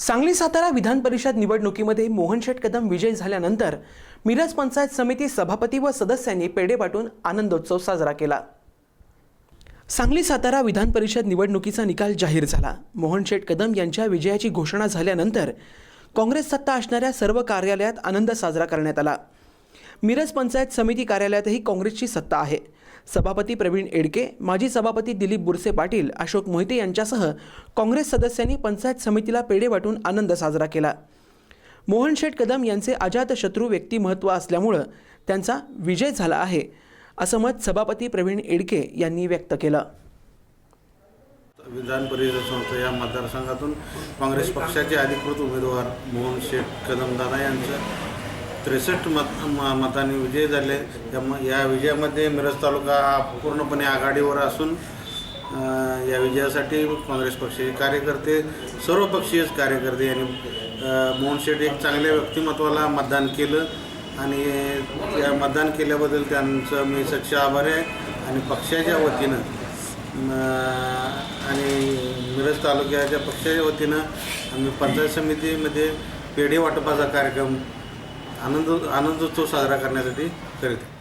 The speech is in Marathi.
सांगली सातारा विधान परिषद निवडणुकीमध्ये मोहनशेठ कदम विजयी झाल्यानंतर मिरज पंचायत समिती सभापती व सदस्यांनी पेढे वाटून आनंदोत्सव साजरा केला. सांगली सातारा विधान परिषद निवडणुकीचा निकाल जाहीर झाला. मोहनशेठ कदम यांच्या विजयाची घोषणा झाल्यानंतर काँग्रेस सत्ता असणाऱ्या सर्व कार्यालयात आनंद साजरा करण्यात आला. मिरज पंचायत समिती कार्यालयातही काँग्रेसची सत्ता आहे. सभापती प्रवीण एडके माजी सभापती दिलीप बुरसे पाटील अशोक मोहिते यांच्यासह काँग्रेस सदस्यांनी पंचायत समितीला पेढे वाटून आनंद साजरा केला. मोहन शेठ कदम यांचे अजातशत्रू व्यक्तिमत्व असल्यामुळं त्यांचा विजय झाला आहे असं मत सभापती प्रवीण एडके यांनी व्यक्त केलं. विधान परिषद संस्था या मतदारसंघातून काँग्रेस पक्षाचे अधिकृत उमेदवार मोहन शेठ कदमदादा यांचं त्रेसष्ट मत म- मतांनी विजय झाले. या विजयामध्ये मिरज तालुका हा पूर्णपणे आघाडीवर असून या विजयासाठी काँग्रेस पक्षाचे कार्यकर्ते सर्व पक्षीय कार्यकर्ते यांनी मोहन शेठ एक चांगल्या व्यक्तिमत्वाला मतदान केलं. आणि त्या मतदान केल्याबद्दल त्यांचं मी सच्च आभारी आहे. आणि पक्षाच्या वतीनं आणि मिरज तालुक्याच्या पक्षाच्या वतीनं आम्ही पंचायत समितीमध्ये पेढे वाटपाचा कार्यक्रम आनंद आनंदोत्सव साजरा करण्यासाठी करीत आहे.